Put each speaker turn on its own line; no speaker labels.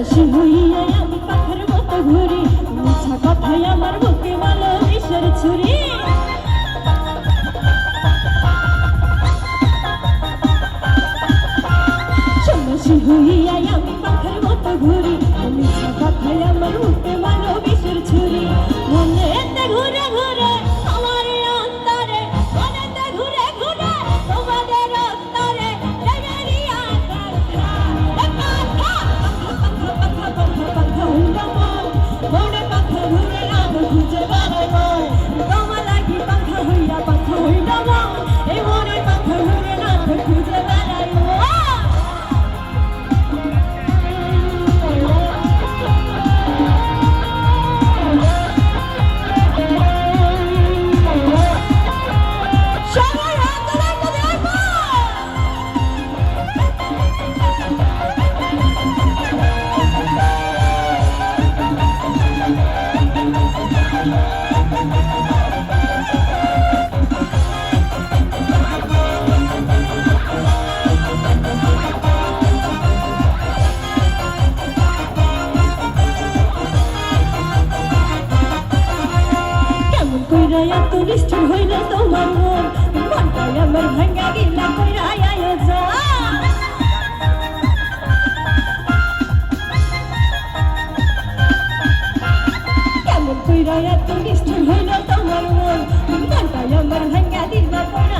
আকাশে হইয়া আমি পাখার মতো ঘুরি। মিছা কথায় আমার বুকে ভালো বিষের ছুরি। কইরা এত নিষ্ঠুর হইল তোমার মন। মনটাই আমার ভাঙ্গা গিলা কইরা আয়োজন কেমন কইরা এত নিষ্ঠুর হইল তোমার মন। মনটাই আমার ভাঙ্গা দিলা কইরা